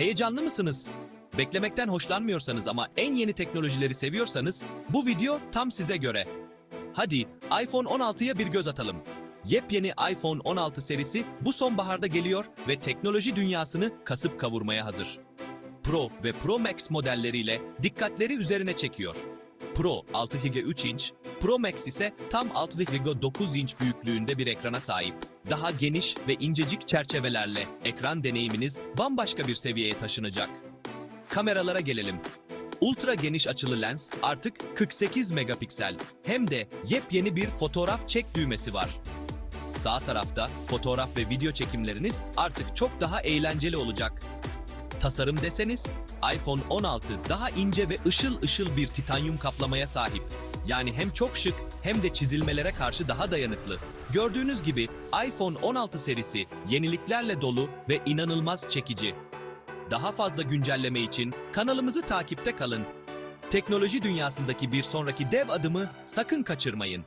Heyecanlı mısınız? Beklemekten hoşlanmıyorsanız ama en yeni teknolojileri seviyorsanız bu video tam size göre. Hadi iPhone 16'ya bir göz atalım. Yepyeni iPhone 16 serisi bu sonbaharda geliyor ve teknoloji dünyasını kasıp kavurmaya hazır. Pro ve Pro Max modelleriyle dikkatleri üzerine çekiyor. Pro 6.3 inç, Pro Max ise tam 6.9 inç büyüklüğünde bir ekrana sahip. Daha geniş ve incecik çerçevelerle ekran deneyiminiz bambaşka bir seviyeye taşınacak. Kameralara gelelim. Ultra geniş açılı lens artık 48 megapiksel. Hem de yepyeni bir fotoğraf çek düğmesi var. Sağ tarafta fotoğraf ve video çekimleriniz artık çok daha eğlenceli olacak. Tasarım deseniz, iPhone 16 daha ince ve ışıl ışıl bir titanyum kaplamaya sahip. Yani hem çok şık hem de çizilmelere karşı daha dayanıklı. Gördüğünüz gibi iPhone 16 serisi yeniliklerle dolu ve inanılmaz çekici. Daha fazla güncelleme için kanalımızı takipte kalın. Teknoloji dünyasındaki bir sonraki dev adımı sakın kaçırmayın.